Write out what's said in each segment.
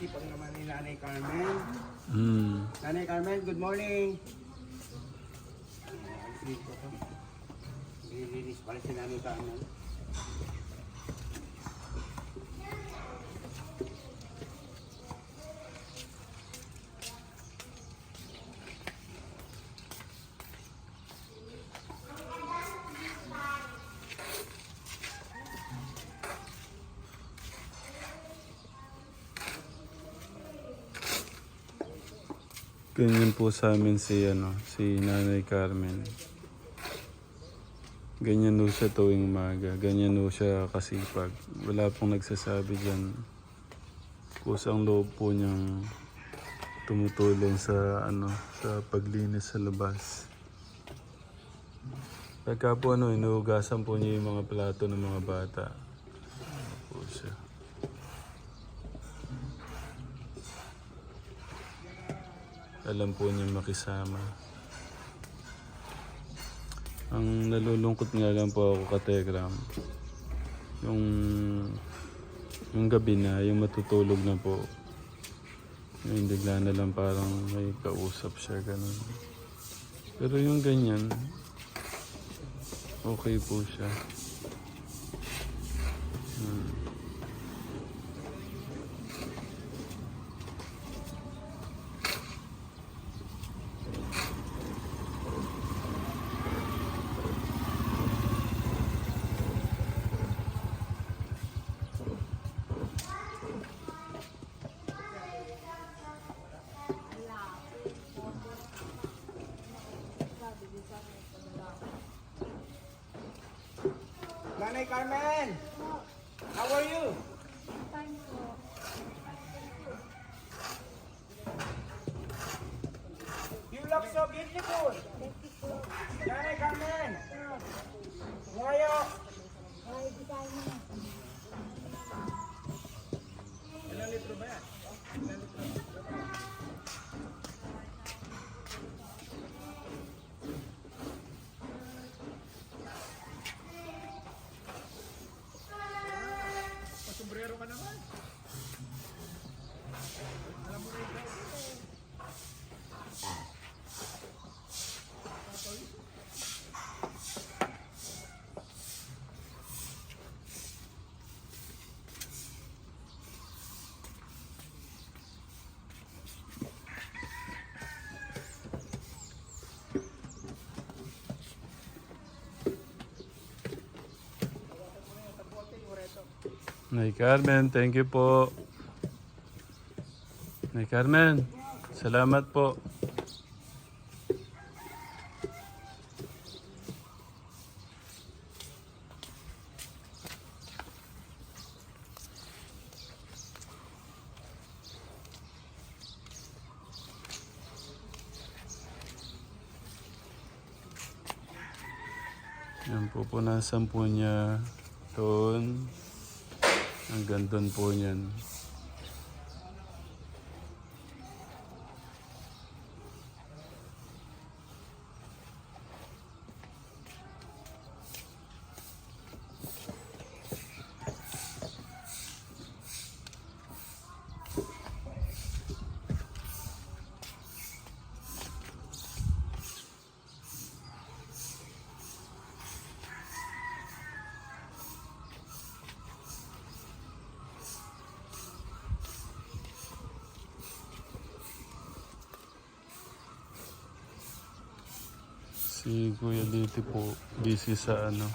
sipag naman ni Nanay Carmen. Hmm. Nanay Carmen, good morning. Nililinis pala si Nanay Carmen. Ganyan po sa amin si, ano, si Nanay Carmen. Ganyan po siya tuwing umaga. Ganyan po siya kasipag. Wala pong nagsasabi dyan. Kusang loob po niyang tumutulong sa ano sa paglinis sa labas. Pagka po ano, inuugasan po niya yung mga plato ng mga bata. Ano po siya. Alam po niya makisama. Ang nalulungkot nga lang po ako kategram, yung, yung gabi na, yung matutulog na po, yung bigla na lang parang may kausap siya, ganun. Pero yung ganyan, okay po siya. Hmm. Nanay Carmen! How are you? You look so beautiful! Nanay Carmen! Ngayo! Ilang litro ba yan? Ilang litro? Pasombrero ka naman. Alam mo na ikaw. Nay Carmen, thank you po. Nay Carmen, salamat po. Yan, pupunasan po niya doon. Hanggang doon po niyan. Si Kuya Liti po busy sa ano.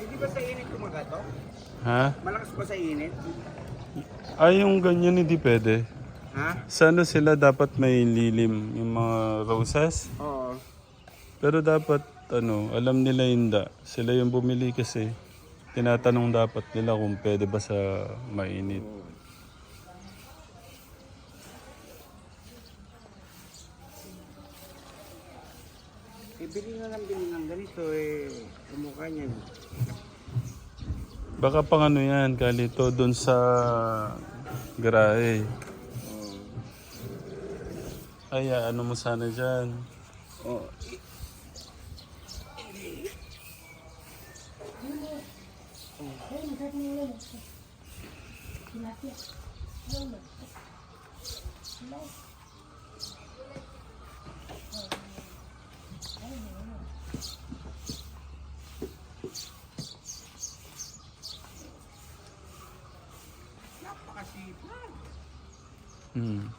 Hindi ba sa init kumaga to? Ha? Malakas ba sa init? Ay, yung ganyan hindi pwede. Ha? Sana sila dapat may lilim yung mga roses. Oo. Pero dapat, ano, alam nila hindi. Sila yung bumili kasi. Tinatanong dapat nila kung pwede ba sa mainit. Eh, bili na lang bili ng ganito eh. Kumukha niyan. Baka pang ano yan, kalito doon sa garahe. Oo. Ay, ano mo sana dyan. Oh, Napakasipag. Hmm.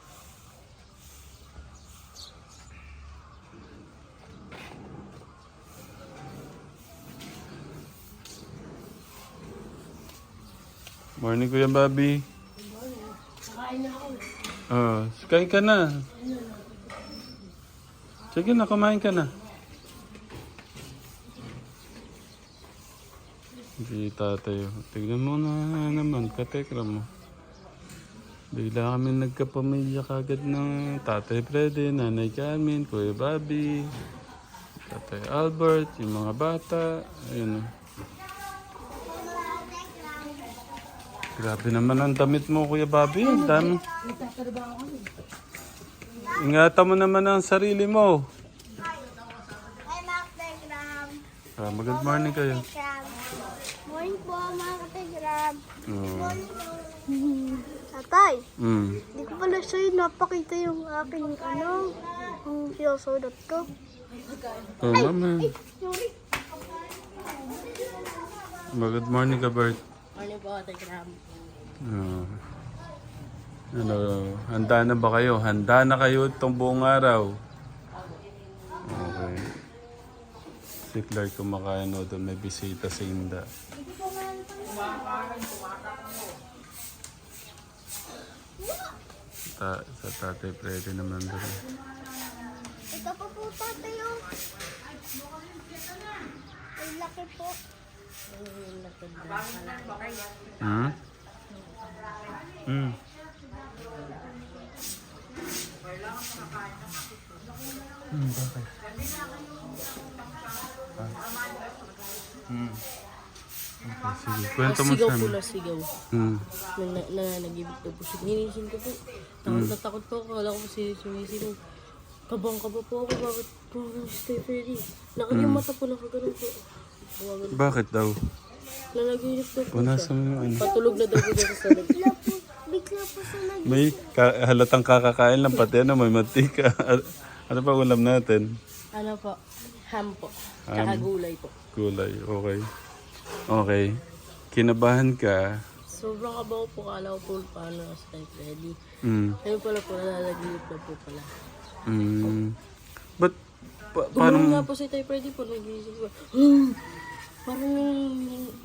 Morning, Kuya Bobby. Oh, kain ka na. Sige na, kumain ka na. Hindi tatay. Tignan mo na naman, katekra mo. Bigla kami nagkapamilya kagad ng tatay Freddy, nanay Carmen, kuya Bobby, tatay Albert, yung mga bata. Ayun o. Grabe naman ang damit mo, Kuya Bobby. Ang dami. Ingatan mo naman ang sarili mo. Hi, Mac Telegram. Ah, good morning kayo. Morning po, mga Telegram. Oh. Tatay, Mm. hindi ko pala sa'yo napakita yung aking ano, yung sinusulat ko. Oh, mama. Sorry. Good morning ka, Bert. Morning po, Telegram. Ah. ano, handa na ba kayo? Handa na kayo itong buong araw? Si Clark kumakain o doon may bisita sa Inda. Ta sa tatay Freddy naman doon. Ito pa po, tatay, oh. Ay, laki po. Hmm? Hmm. Hmm, bakit? Ah. Hmm. Okay, sige. Kwento mo sigaw sa po amin. na sigaw. Hmm. Na, na, na nag-ibig daw po siya. Ninisin ko po. Takot na takot po ako. Kala ko kasi sumisigaw. Kabang kaba po ako. Bakit po ako stay ready? Nakag yung mata po nakaganon po. Buwagan. Bakit daw? Nanaginip daw po siya. Punasan mo yung ano. Patulog na daw po siya sa salad. Bigla po, bigla po sa nag... May ka- halatang kakakain lang pati ano, may mantika. ano pa ulam natin? ano po? Ham po. Tsaka gulay po. Gulay, okay. Okay. Kinabahan ka. Sobrang kabaw po. Kala ko po paano na stay ready. Mm. Ayun pala po. Nanaginip na po pala. Mm. But, pa- paano mo? nga po si Tay Freddy po. Nagising ko. Hmm. Parang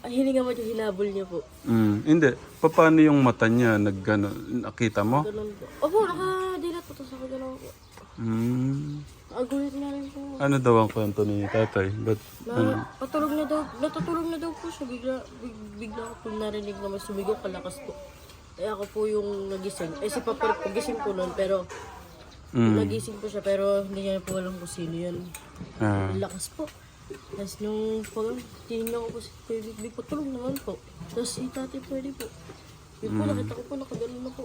ang hininga mo yung hinabol niya po. Mm. Hindi. Pa- Paano yung mata niya? Naggano, nakita mo? Ganun po. Opo, nakadilat po to sa ganun po. Mm. Agulit na rin po. Ano daw ang kwento ni tatay? But, ano? Na, patulog na daw, natutulog na daw po siya. Bigla, big, bigla ko narinig na mas sumigaw kalakas po. Eh ako po yung nagising. Eh si Papa po gising po nun, pero Mm. nagising po siya, pero hindi niya po alam kung sino yun. Ah. Lakas po. Tapos nung pag tinignan ko po si Kuya Big Big, patulog naman po. Tapos si Tati pwede po. Yun po, nakita ko po, nakaganon na po.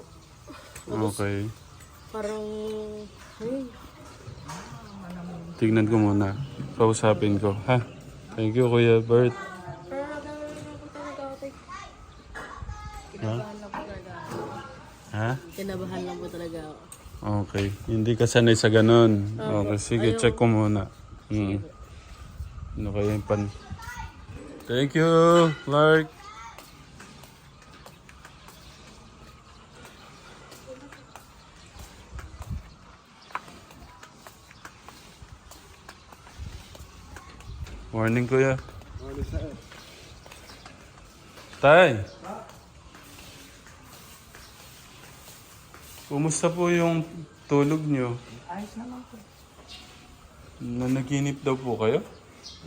Okay. Parang, ay, Tignan ko muna. Kausapin ko, ha? Thank you, Kuya Bert. ako. Ha? Kinabahan lang po talaga ako. Okay. Hindi ka sanay sa ganun. Okay, sige. Check ko muna. Mm. Ano kaya yung pan... Thank you, Clark. Morning, kuya. Tay. Kumusta po yung tulog nyo? Ayos naman po. Nanaginip daw po kayo?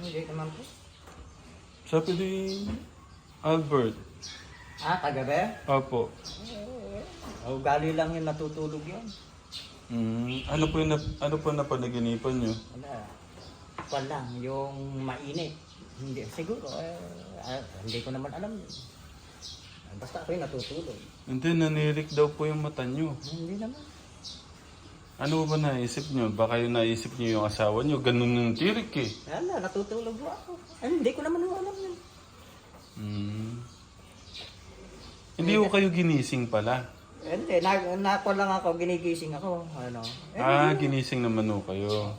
Hindi naman po. Sabi ni Albert. Ah, kagabi? Apo. O, gali lang yung natutulog yun. Mm, ano po yung nap- ano po na panaginipan nyo? Wala. Kwan lang, yung mainit. Hindi, siguro, eh, ah, hindi ko naman alam yun. Basta ako yung natutulog. Hindi, nanirik daw po yung mata nyo. Hindi naman. Ano ba naisip nyo? Baka yung naisip nyo yung asawa nyo, ganun yung tirik eh. Wala, natutulog po ako. Eh, hindi ko naman alam yun. Mm. Hindi ko kayo ginising pala. Hindi, na, nako lang ako, ginigising ako. Ano. Eh, Ah, ginising naman ho kayo.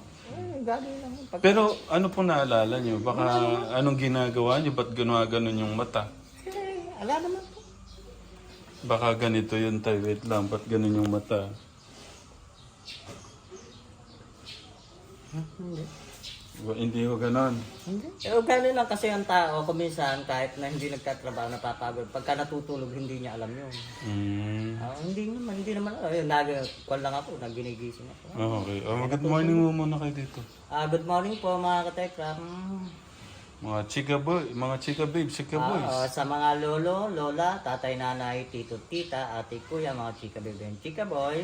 Lang. Pag, Pero ano po naalala nyo? Baka anong ginagawa nyo? Ba't ginawa ganun yung mata? eh, ala naman po. Baka ganito yun tayo. Wait lang. Ba't ganun yung mata? Hindi. Hindi ko ganon. Hindi. Eh, ugali lang kasi ang tao, kuminsan kahit na hindi nagtatrabaho, napapagod. Pagka natutulog, hindi niya alam yun. Mm. Ah, hindi naman, hindi naman. Ay, nag, kwan lang ako, naginigising ako. Ah, okay. Oh, good morning mo muna kayo dito. Ah, good morning po mga katekram. Mga chika boy, mga chika babe, chika boys. Ah, sa mga lolo, lola, tatay, nanay, tito, tita, ate, kuya, mga chika bebe, and chika boy.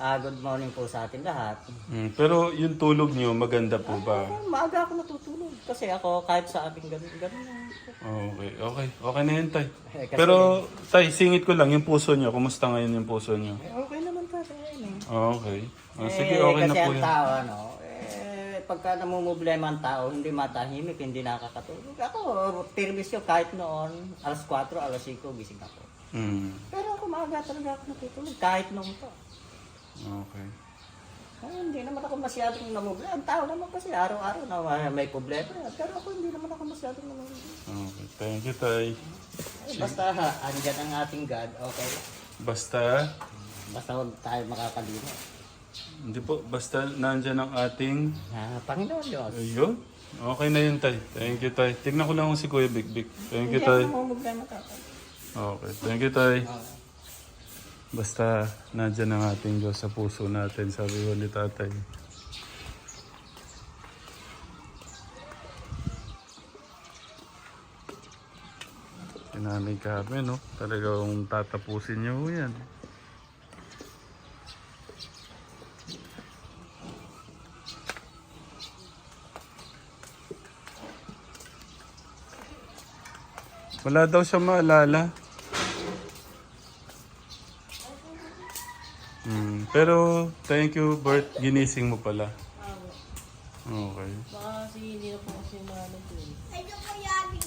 Ah, good morning po sa atin lahat. Mm, pero yung tulog niyo maganda po ba? Ah, maaga ako natutulog kasi ako kahit sa aming ganun, ganun lang. Okay, okay. Okay na yun, tay. Eh, kasi- Pero, tay, singit ko lang yung puso niyo. Kumusta ngayon yung puso niyo? Eh, okay naman pa sa akin eh. Okay. Ah, sige, Eh, okay na kasi po ang yan. tao, ano, eh, pagka namumblema ang tao, hindi matahimik, hindi nakakatulog. Ako, permisyo kahit noon, alas 4, alas 5, gising ako. Mm, Pero ako maaga talaga ako natutulog, kahit noon pa. Okay. Ay, hindi naman ako masyadong namumblema. Ang tao naman kasi araw-araw na may- may problema. Pero ako hindi naman ako masyadong namumblema. Okay. Thank you, tay. Eh, basta ha, andyan ang ating God, okay. Basta, Basta huwag tayo makakalino. hindi po, basta nandyan ang ating... Ah, Panginoon Diyos. Ayun. Okay na yun, tay. Thank you, tay. Tignan ko lang kung si Kuya Big Big. Thank you, Hindi tay. ako namumblema tatay. Okay. Thank you, tay. Ah. Basta nandyan ang ating Diyos sa puso natin, sabi ko ni tatay. Sinanay kami, no? Talagang tatapusin niyo yan. Wala daw siya maalala. Mm, pero thank you Bert, ginising mo pala. Okay. Baka kasi hindi na po kasi maano po yun.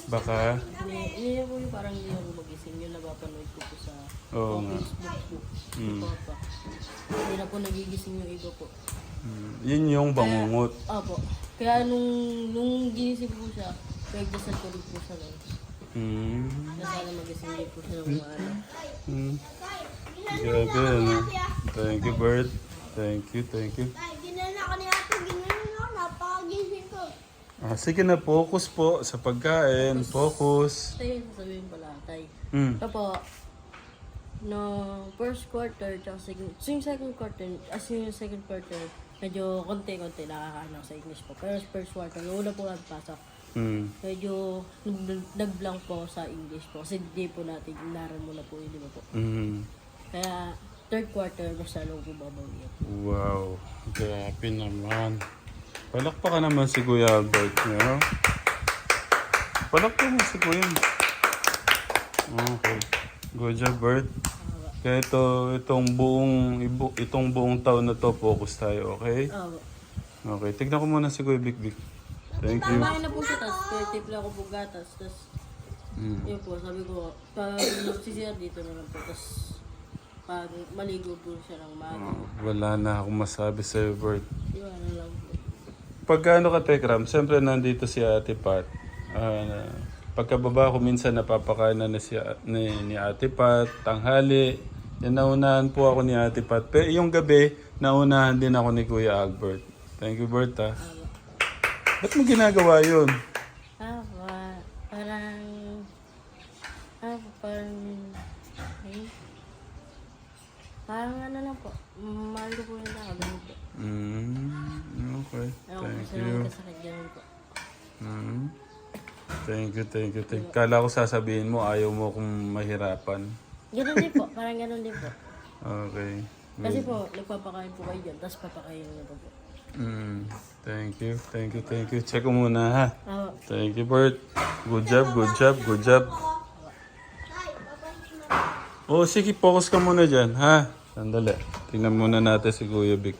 Baka, Hindi, hindi na po yung parang hindi na po magising. Yung napapanood ko po sa oo nga. Facebook po. Mm. Papa. Hindi na po nagigising yung iba po. Mm, yun yung bangungot. Opo. Kaya nung, nung ginising po siya, nagdasal ko rin po siya nun. Mm. Na sana magising din po siya ng umaano. Mm. Grabe, ano? Thank you Bert. Thank you, thank you. Ay, ginana ko ni ate, ginana ako, napakagising ko. Ah, sige na, focus po sa pagkain. Focus. Tayo yung sasabihin pala, tay. Mm. Opo, no first quarter, tsaka second, so yung second quarter, as in yung second quarter, medyo konti-konti nakakaano sa English po. Pero sa first quarter, yung una po nagpasok, Mm. medyo nag- nag-blank po sa English po. Kasi di po natin, inaral mo na po yun, di ba po? Mm. Kaya third quarter, mas lalo po babawi. Wow, grabe naman. Palakpakan naman si Kuya Albert niyo. Palakpakan mo si Kuya. Okay. Good job, Bert. Kaya ito, itong buong, itong buong taon na to, focus tayo, okay? Oo. Okay, tignan ko muna si Kuya Big Big. Thank you. Kumain na po siya, tapos tip lang ako po gatas, tapos Mm. yun po, sabi ko, pag nagsisiyar dito na lang po, tapos pag maligo po siya ng maga. Oh, wala na akong masabi sa Bert. Yun na lang po. Pag ano ka, Tekram, siyempre nandito si Ate Pat. Na, pagkababa ko minsan napapakain na, na si, ni, ni Ate Pat, tanghali. Yan, naunahan po ako ni Ate Pat. Pero yung gabi, naunahan din ako ni Kuya Albert. Thank you, Bert, ha. Ba't mo ginagawa yun? Ah, pa, parang, ah, parang, ay, parang ano lang po, mahal ko po yung tao, ganun po. Mm, okay. Ewan ko Thank kasi you. naman kasakit ganun po. Mm. Thank you, thank you, thank you. Kala ko sasabihin mo, ayaw mo akong mahirapan. Ganun din po, parang ganun din po. Okay. Kasi po, nagpapakain po kayo dyan, tapos papakain niyo po po. Mm. Thank you, thank you, thank you. Check ko muna ha. Ah, Thank you, Bert. Good job, good job, good job. Oh, sige, focus ka muna dyan, ha? Sandali. Tingnan muna natin si Kuya Vic.